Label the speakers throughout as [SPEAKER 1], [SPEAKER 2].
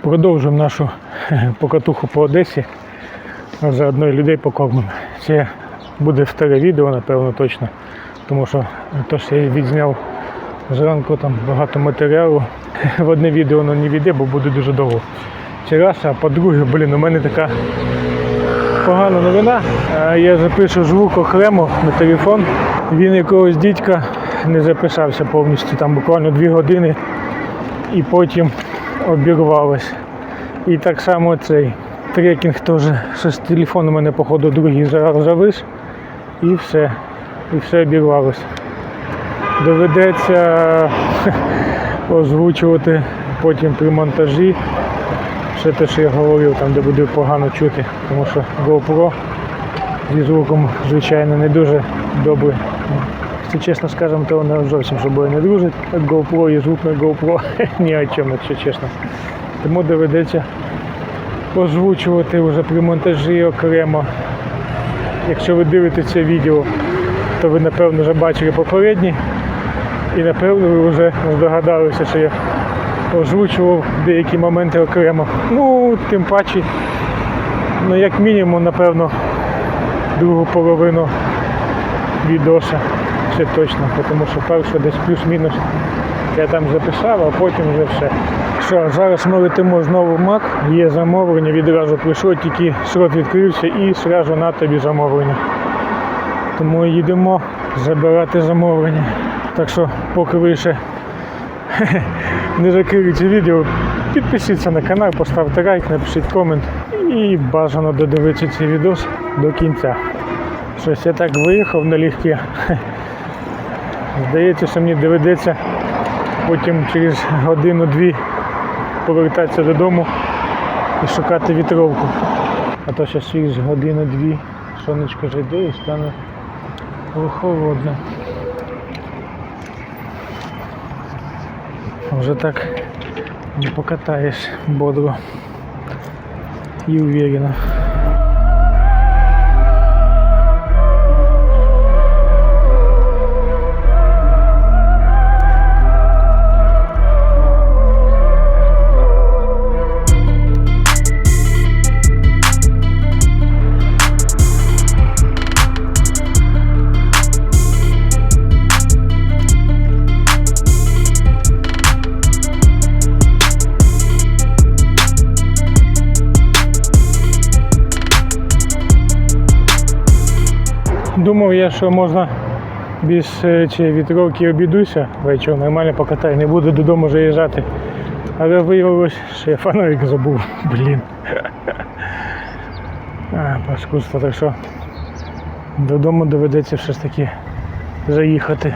[SPEAKER 1] Продовжуємо нашу покатуху по Одесі. Заодно і людей покормимо. Це буде старе відео, напевно, точно. Тому що то, що я відзняв зранку там багато матеріалу. В одне відео воно не війде, бо буде дуже довго. Це раз, а по-друге, блін, у мене така погана новина. Я запишу звук окремо на телефон. Він якогось дідька не записався повністю, там буквально дві години і потім обірвалось. І так само цей трекінг теж щось телефон у мене, походу, другий зараз завис і все. І все обірвалось. Доведеться озвучувати потім при монтажі. Все те, що я говорив, там де буде погано чути, тому що GoPro зі звуком, звичайно, не дуже добре. Якщо чесно скажемо, то воно зовсім собою не дружить. GoPro і звук на GoPro ні о чому, якщо чесно. Тому доведеться озвучувати вже при монтажі окремо. Якщо ви дивитесь це відео, то ви напевно вже бачили попередні. І напевно ви вже здогадалися, що я озвучував деякі моменти окремо. Ну, тим паче, ну як мінімум, напевно, другу половину відоса. Це точно, тому що перше десь плюс-мінус я там записав, а потім вже все. Що, зараз ми летимо знову в МАК, є замовлення, відразу прийшло, тільки срок відкрився і одразу на тобі замовлення. Тому їдемо забирати замовлення. Так що, поки ви ще не закрили це відео, підпишіться на канал, поставте лайк, напишіть комент і бажано додивитися цей відос до кінця. Щось я так виїхав налегке. Здається, що мені доведеться потім через годину-дві повертатися додому і шукати вітровку. А то ще через годину-дві сонечко зайде і стане холодно. Вже так не покатаєш бодро і уверенно. Думав я, що можна без цієї вітровки обійдуся вечором, нормально покатаю, не буду додому заїжджати. Але виявилось, що я фонарик забув. Блін. Паскудство, так що додому доведеться все ж таки заїхати.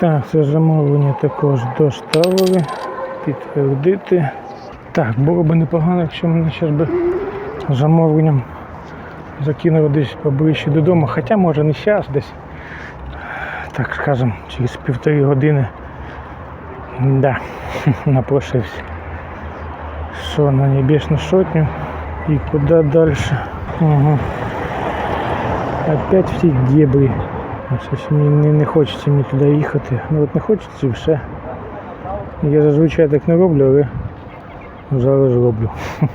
[SPEAKER 1] Так, це замовлення також доставили. Підтвердити. Так, було б непогано, якщо мене зараз би замовленням закинули десь поближче додому, хоча може не зараз, десь, так скажем, через півтори години. Да, напрошився. Що на небесну сотню і куди далі? Ага. Опять в ті дебри. Щось мені не, не хочеться мені туди їхати. Ну от не хочеться і все. Я зазвичай так не роблю, але зараз роблю.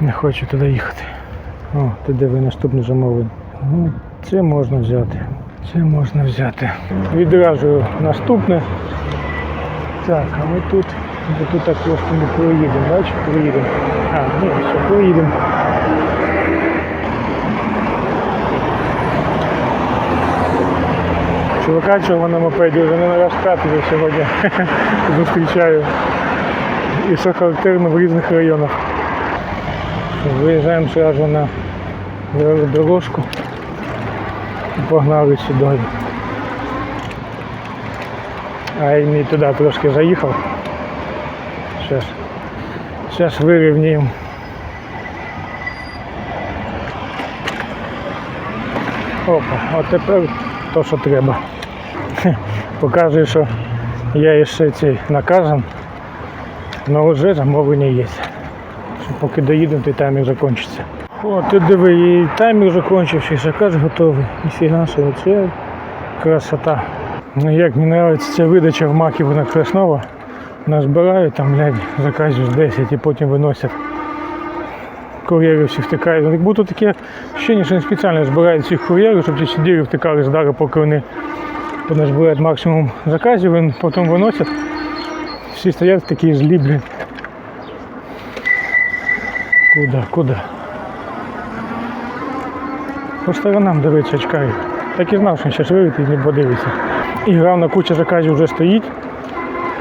[SPEAKER 1] Не хочу туди їхати. О, ти диви наступне замовлення. Ну, це можна взяти. Це можна взяти. Відразу наступне. Так, а ми тут, бо тут так просто не проїдемо, бачиш, проїдемо. А, ні, все, проїдемо. Чувака, чого на мопеді вже не на розкат сьогодні зустрічаю. І що характерно в різних районах. Виїжджаємо одразу на дорожку і погнали сюди. А я не туди трошки заїхав. Зараз, зараз вирівняємо. Опа, от тепер то, що треба. Хе, Показує, що я ще цей наказан, але вже замовлення є. Поки доїдемо, то таймер закінчиться. О, ти диви, і таймер закінчився, і заказ готовий. Ніфіга собі, це красота. Ну, Як мені подобається ця видача в макі вона краснова. Назбирають там, блядь, заказів 10 і потім виносять. Кур'єри всі втикають. Як будто таке ощущення, що вони спеціально збирають всіх кур'єрів, щоб ці сиділи втикали з поки вони поназбирають максимум заказів, він потім виносять. Всі стоять такі злі, блін. Куда, куда? По сторонам дивиться, чекає. Так і знав, що вийде і не подивиться. І гравна куча заказів вже стоїть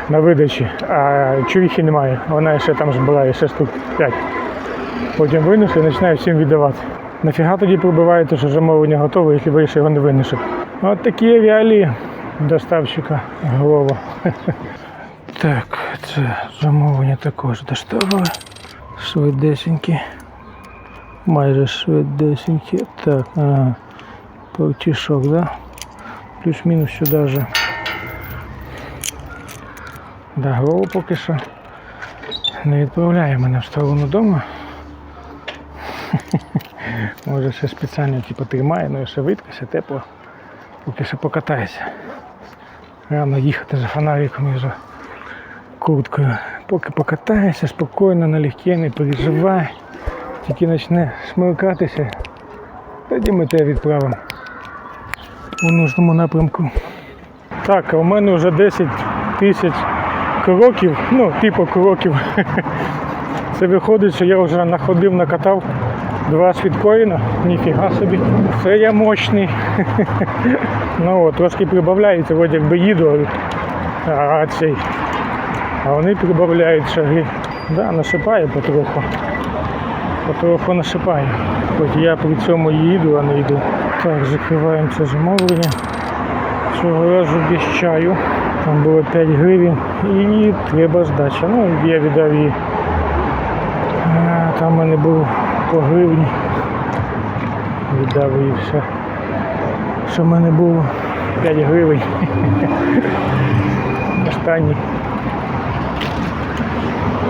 [SPEAKER 1] на видачі, а чувіхи немає. Вона ще там збирає, ще штук 5. Потім винесе і починає всім віддавати. Нафіга тоді пробиваєте, що замовлення готове, якщо ви ще його не винесете. От такі реалії доставщика голова. Так, це замовлення також доставили. Швидесенькі. Майже швидесенькі. Так, ага. Повтішок, да? Плюс-мінус сюди же. Да, голову поки що не відправляє мене в сторону дому. Може ще спеціально типу, тримає, ну і ще видко, тепло. Поки ще покатається. Рано їхати за фонариком і за курткою. Поки покатаєшся, спокійно, налегке, не переживай. Тільки почне смеркатися, тоді ми тебе відправимо у нужному напрямку. Так, а у мене вже 10 тисяч кроків, ну, типу кроків. Це виходить, що я вже находив, накатав два світкоїна, ніфіга собі. Це я мощний. ну от, трошки прибавляється, от якби їду, а цей. А вони прибавляють шаги. Да, насипає потроху. Потроху насипає. Хоч я при цьому їду, а не йду. Так, закриваємо це замовлення. Цього разу без чаю. Там було 5 гривень і треба здача. Ну, я віддав її. Там в мене було по гривні. Віддав їй все. Що в мене було 5 гривень. Останній.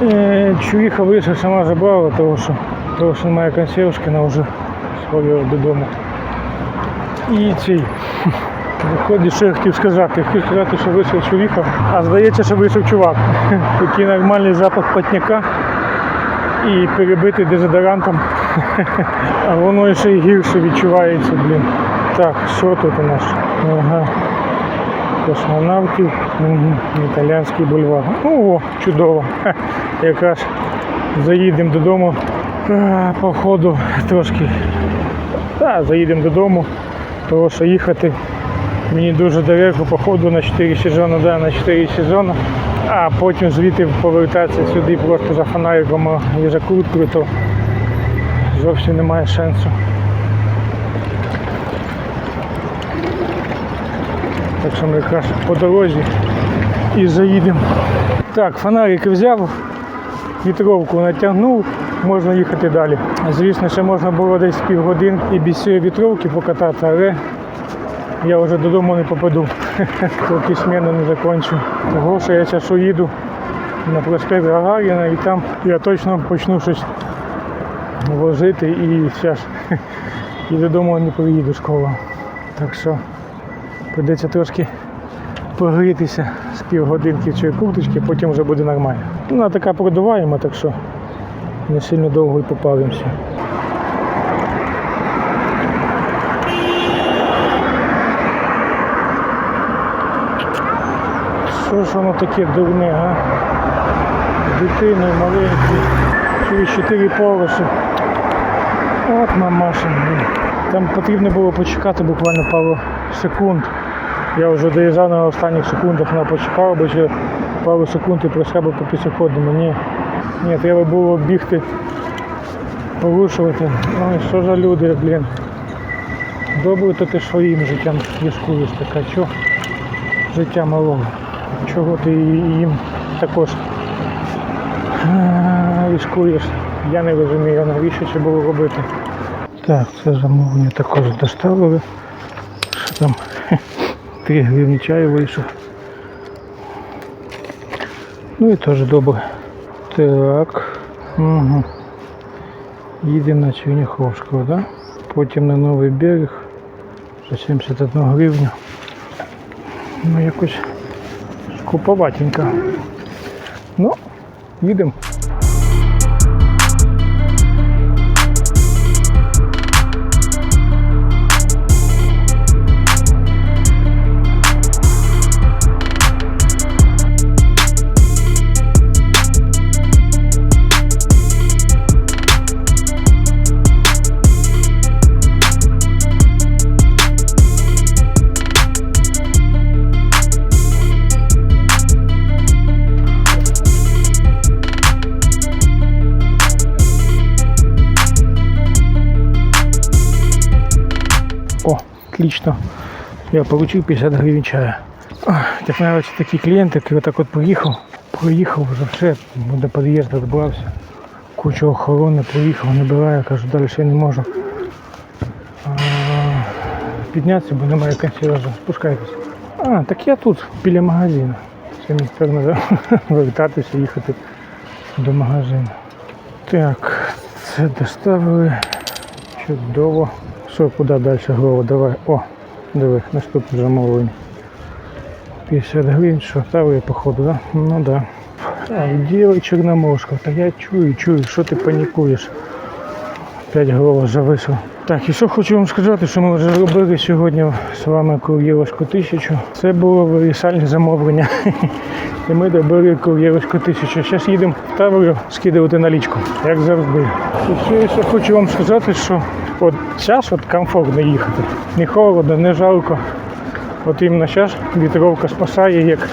[SPEAKER 1] Е, Чуїха вийшла сама забрала, тому що, немає консьержки, вона вже сходила додому. І цей. Виходить, що я хотів сказати. Хотів сказати, що вийшов чоловіка, а здається, що вийшов чувак. Такий нормальний запах потняка і перебитий дезодорантом. А воно ще й гірше відчувається, блін. Так, що тут у нас? Ага. Космонавтів, угу. бульвар. Ну, о, чудово. Якраз заїдемо додому. А, по ходу трошки. Та, заїдемо додому, тому що їхати мені дуже далеко, по ходу на 4 сезони, да, на 4 сезони. А потім звідти повертатися сюди просто за фонариком і за круткою, то зовсім немає шансу. Так що ми якраз по дорозі і заїдемо. Так, фонарик взяв, вітровку натягнув, можна їхати далі. Звісно, ще можна було десь півгодин і без цієї вітровки покататися, але я вже додому не попаду, поки зміну не закінчу. Того, що я зараз уїду на проспект Гагаріна і там я точно почну щось возити і зараз і додому не приїду школа. Так що прийдеться трошки погрітися з півгодинки цієї курточки, потім вже буде нормально. Вона така продуваєма, так що не сильно довго і попаримося. Що ж воно таке дурне, а? З дитиною маленькою, через чотири поверхи. От мамаша. блін. Там потрібно було почекати буквально пару секунд. Я вже доїжджав на останніх секундах, на почекав, бо ще пару секунд і пройшла би по пішоходному. Ні. Ні, треба було бігти, порушувати. Ой, що за люди, блін. Добре, то ти своїм життям рискуєш така, що життя малого. Чого ти їм також а, рискуєш? Я не розумію, навіщо це було робити. Так, це замовлення також доставили. Що там 3 гривні чаю вийшов. Ну і теж добре. Так. Угу. Їдемо на Черняховського, да? Потім на новий берег за 71 гривню. Ну якось скуповатенько. Ну, їдемо. Отлично. Я получил 50 гривен чая. Так нравятся такие клиенты, ты вот так вот приїхав, проїхав вже все, до під'їзду добрався. Кучу охорони, проїхав, набираю, кажу, далі я не можу. Піднятися, бо немає консьержа. Спускайтеся. А, так я тут, біля магазину. Це мені треба вертатися, їхати до магазину. Так, це доставили. Чудово. Що, куди далі, голову? Давай. О, диви, наступне замовлення. 50 гривень, що ставили, походу, да? Ну да. Так, ділай Чорноморська, та я чую, чую, що ти панікуєш. П'ять голов зависив. Так, і що хочу вам сказати, що ми вже робили сьогодні з вами кур'єрочку тисячу. Це було вирішальне замовлення. І ми добили кур'єрочку тисячу. Зараз їдемо в Таврію скидувати налічку, як завжди. І ще, хочу вам сказати, що от зараз от комфортно їхати. Не холодно, не жалко. От іменно зараз вітровка спасає як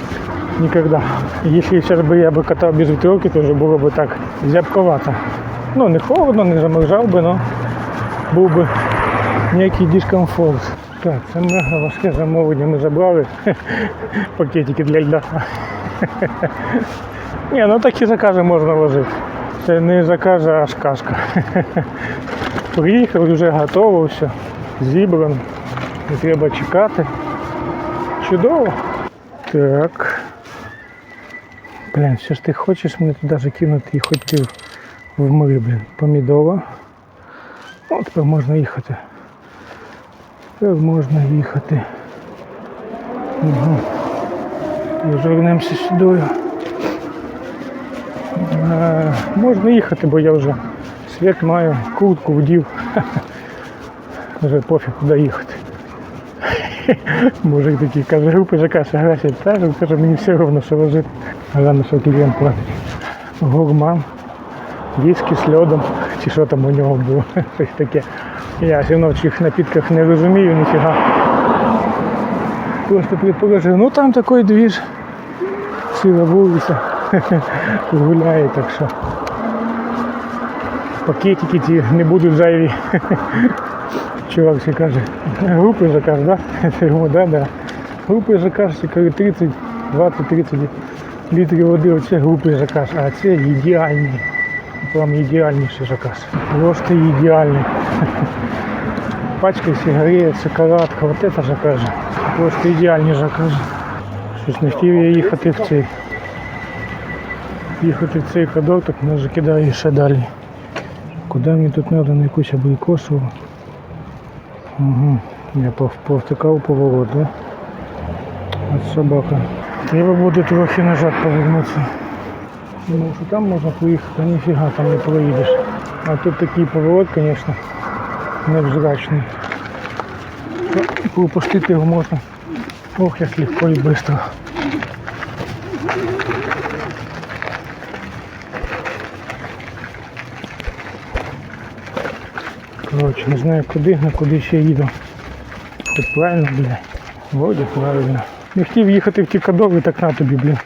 [SPEAKER 1] ніколи. Якщо зараз би я би катав без вітровки, то вже було б так зябковато. Ну, не холодно, не замерзав би, але був би ніякий дискомфорт. Так, це мега важке замовлення ми забрали. Пакетики для льда. Ні, ну такі закази можна ложити. Це не заказ, а сказка. Приїхав, вже готово все, зібрано. Не треба чекати. Чудово. Так. Блін, все ж ти хочеш мене туди закинути і ти в море, блін. Помідова. О, тепер можна їхати. Тепер можна їхати. Угу. Розвернемося сюди. Можна їхати, бо я вже світ маю, куртку вдів. Вже пофіг куди їхати. Мужик такий каже, групи согласен. Та каже, мені все одно, що лежить. Головне, що клієнт платить. Гурман, віскі з льодом, чи що там у нього було, щось таке. Я цих напітках не розумію ніфіга. Просто предположив, ну там такий двіж, ціла вулиця гуляє, так що пакетики ті не будуть зайві. Чувак ще каже, групи заказ, да? Да, да. Групи заказ, коли 30, 20-30 літрів води, оце групи заказ, а це ідеальний. Прям ідеальніший заказ. Просто ідеальний. Пачка сигарет, шоколадка, вот это заказ. Просто ідеальні закази. Щось не хотів я їхати в цей. Їхати в цей ходок, так мене закидає ще далі. Куди мені тут треба на якусь абрикосову? Угу. Я пов- повтикав поворот, да? От собака. Треба буде трохи назад повернутися. Думав, що там можна поїхати, а ніфіга там не проїдеш. А тут такий поворот, звісно, невзрачний. Ну, Пропустити його можна. Ох, як легко і швидко. Коротше, не знаю куди, на куди ще їду. Хоч правильно, блін. Вроді правильно. Не хотів їхати в ті кадови, так на тобі, блін.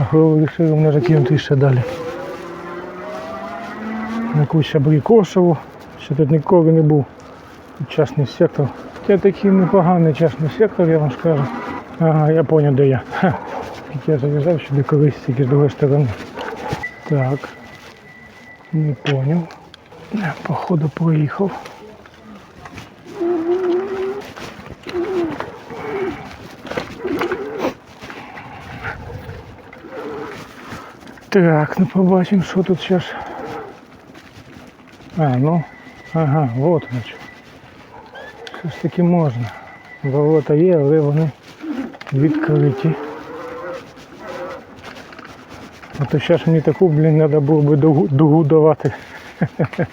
[SPEAKER 1] А голову вирішив мене закинути ще далі. На якусь абрикосову. Ще тут ніколи не був. Частний сектор. Це такий непоганий частний сектор, я вам скажу. Ага, я зрозумів, де я. Ха. Я зав'язав сюди колись тільки з другої сторони. Так. Не понял. Походу проїхав. Так, ну побачимо, що тут зараз. А, ну, ага, вот значить. Все ж таки можна. Ворота є, але вони відкриті. А то зараз мені таку, блін, треба було би дугу, давати.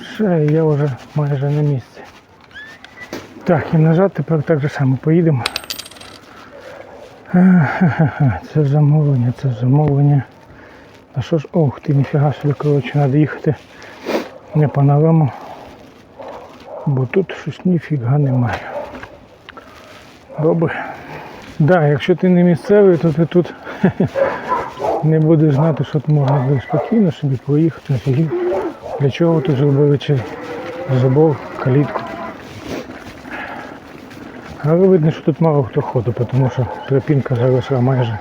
[SPEAKER 1] Все, я вже майже на місці. Так, і назад тепер так же само поїдемо. Це замовлення, це замовлення. А що ж, ох ти, ніфіга собі, коротше, треба їхати не по новому, бо тут щось ніфіга немає. Добре. Да, якщо ти не місцевий, то ти тут не будеш знати, що можна буде спокійно собі проїхати офігів. Для чого тут зробили чи забор, калітку. Але видно, що тут мало хто ходить, тому що тропінка заросла майже.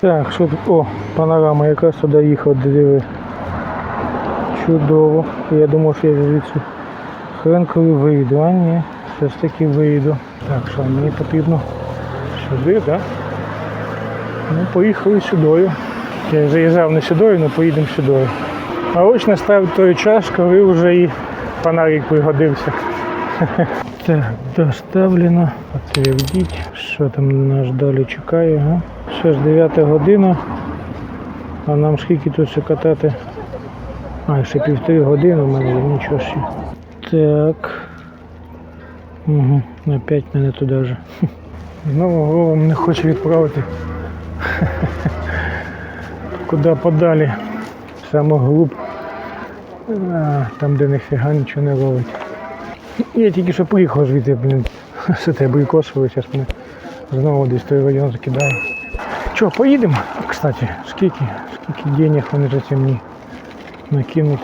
[SPEAKER 1] Так, що тут? О, панорама, якраз сюди їхав, диви. Чудово. Я думав, що я звідси хренкові вийду, а ні, все ж таки вийду. Так, що мені потрібно сюди, так? Да? Ну, поїхали сюдою. Я заїжджав не сюдою, але поїдемо сюдою. А ось настав той час, коли вже і фонарик пригодився. Так, доставлено. Підтвердіть, що там нас далі чекає. Ага. Ще ж 9 година. А нам скільки тут ще катати? А, ще півтори години в мене, нічого ще. Так. Угу, опять мене туди вже. Знову голова не хоче відправити. Куди подалі. Саме глуб. Там, де ніфіга нічого не ловить. Я тільки що поїхав звідти, блін, з те абрикосове, зараз мене знову десь той район закидає. Що, поїдемо? Кстати, скільки, скільки денег вони за це мені накинуть?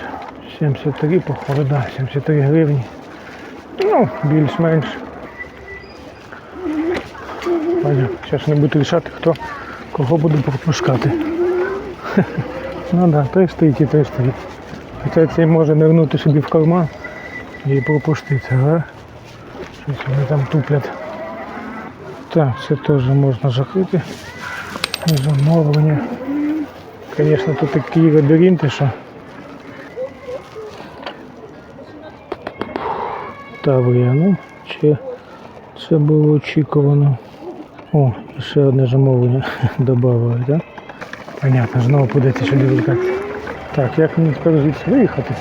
[SPEAKER 1] 73, походу, да, 73 гривні. Ну, більш-менш. Зараз не буду рішати, хто кого буде пропускати. Ну да, той стоїть і той стоїть. Хоча цей може нирнути собі в карман і пропустити, ага. Щось вони там туплять. Так, це теж можна закрити. Замовлення. Звісно, тут такі лабіринти, що. Таврія, ну, чи це було очікувано. О, і ще одне замовлення додали, так? Понятно, знову прийдеться сюди вилікати. Так, як мені тепер звідси виїхати?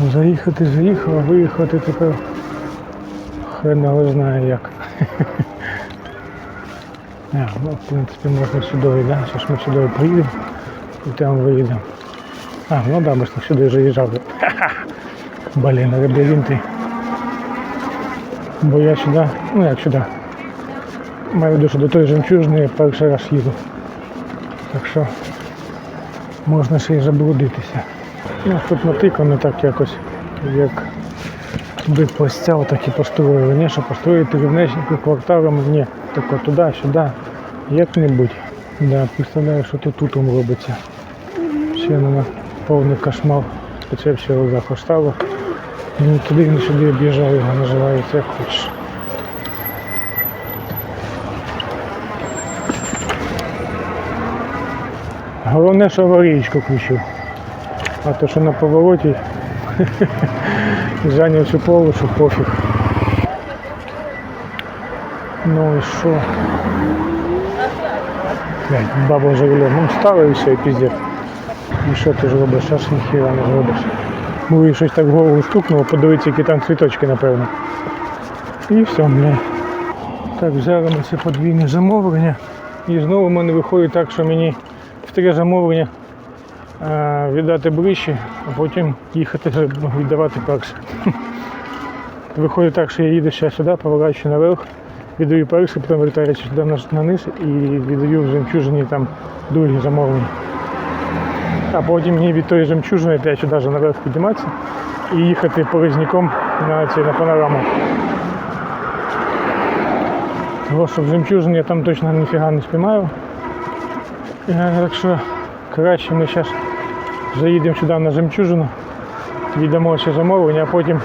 [SPEAKER 1] Заїхати, заїхав, а виїхати тепер хрен його знає як. А, ну, в принципі, можна сюди, да? Зараз ми сюди поїдемо і там виїдемо. А, ну да, ми ж сюди заїжджали. Блін, лабіринти. Бо я сюди, ну як сюди. Маю що до той жемчужини я перший раз їду. Так що можна ще й заблудитися. Ну, тут натикано так якось, як туди постяв, так і построїли. Не, що построїти рівнесенько кварталами, ні, тако туди, сюди, як-небудь. Да, представляю, що тут тут робиться. Ще на повний кошмар. Це все остало. Ні туди, ні сюди об'їжджаю, його називається як хочеш. Головне, що аварійку включив. А то, що на повороті всю полосу, пофіг. Ну і що? Блядь, баба за рулем. Ну встала і все, і піздець. І що ти ж робиш? Аж ніхіра не зробиш. Ну і щось так в голову стукнуло, подивитися, які там цвіточки, напевно. І все, бля. Так, взяли ми це подвійне замовлення. І знову в мене виходить так, що мені в три замовлення віддати ближче, а потім їхати віддавати перше. Виходить так, що я їду ще сюди, поворачую наверх, віддаю перше, потім вертаюся сюди на, низ і віддаю в жемчужині там другі замовлення. А потім мені від тої жемчужини опять сюди наверх підніматися і їхати порізняком на, ці, на панораму. Того, що в жемчужині я там точно ніфіга не спіймаю. Е, Так що краще ми зараз заїдемо сюди на жемчужину, віддамо ще замовлення, а потім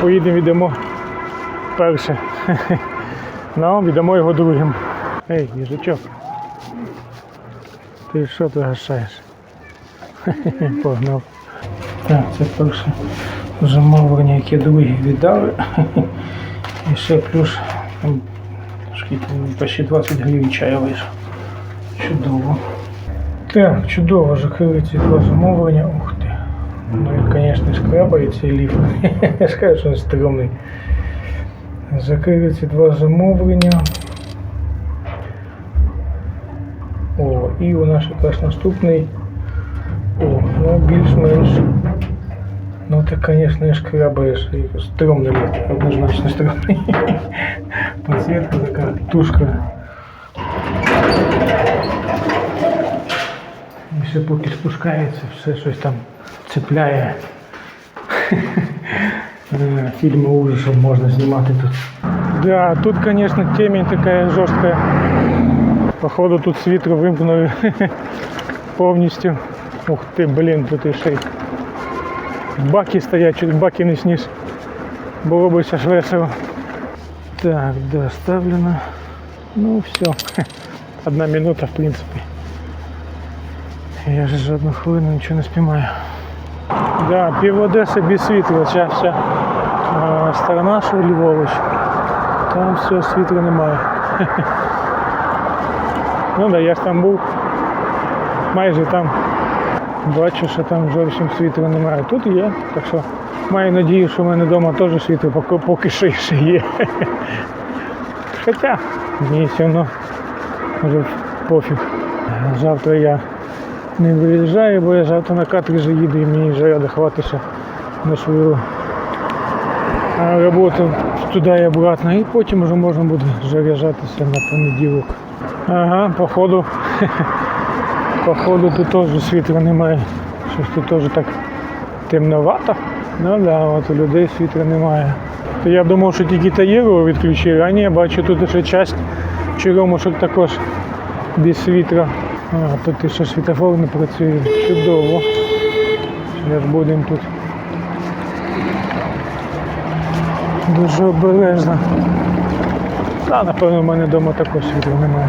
[SPEAKER 1] поїдемо віддамо перше. Ну, віддамо його другим. Ей, їжачок. Ти що ти гашаєш? Погнав. Так, це перше замовлення, яке другі віддали. І ще плюс там мені почти 20 гривень чаю вийшов. Чудово. Так, чудово, закрили ці два замовлення. Ух ти. Ну він, звісно, шкрабає цей ліфт. Я ж кажу, що він стрьомний. Закрили ці два замовлення. О, і у нас якраз наступний. О, ну більш-менш. Ну ти, звісно, шкрабаєш. і Стрьомний ліфт, однозначно стрьомний. Подсветка така тушка. І все поки спускається, все щось там цепляє. Е, Фільми ужасів можна знімати тут. Да, тут, конечно, темень такая жесткая. Походу тут світло вимкнули повністю. Ух ти, блін, тут і ще й баки стоять, чуть баки не сніс. Було б ще ж весело. Так, доставлено. Ну все. Одна минута, в принципе. Я же за одну хвилину нічого не спіймаю. Да, пів Одеси без світла. Ця вся а, сторона, що ліворуч. Там все, світла немає. Ну да, я ж там був. Майже там. Бачу, що там зовсім світла немає. Тут є, так що маю надію, що в мене вдома теж світло поки, що ще є. Хоча мені все одно вже пофіг. Завтра я не виїжджаю, бо я завтра на каторжі їду і мені вже треба на свою роботу туди і обратно. І потім вже можна буде заряджатися на понеділок. Ага, походу. Походу тут теж світла немає. Щось тут теж так темновато. Ну да, от у людей світла немає. Я думав, що тільки Таєру відключили, а ні, бачу тут ще часть черемушок також без світла. А, тут ще світофор не працює. Чудово. Зараз будемо тут. Дуже обережно. Та, напевно, в мене вдома також світла немає.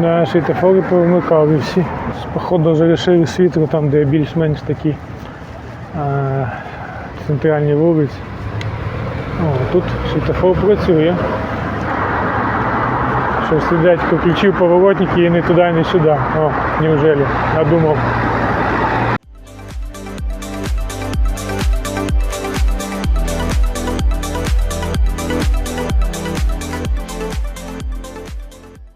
[SPEAKER 1] На світофори повимикав і всі. Походу залишили світло там, де більш-менш такі а, центральні вулиці. О, тут світофор працює. Щось дядько включив поворотники і не туди, не сюди. О, неужели? Надумав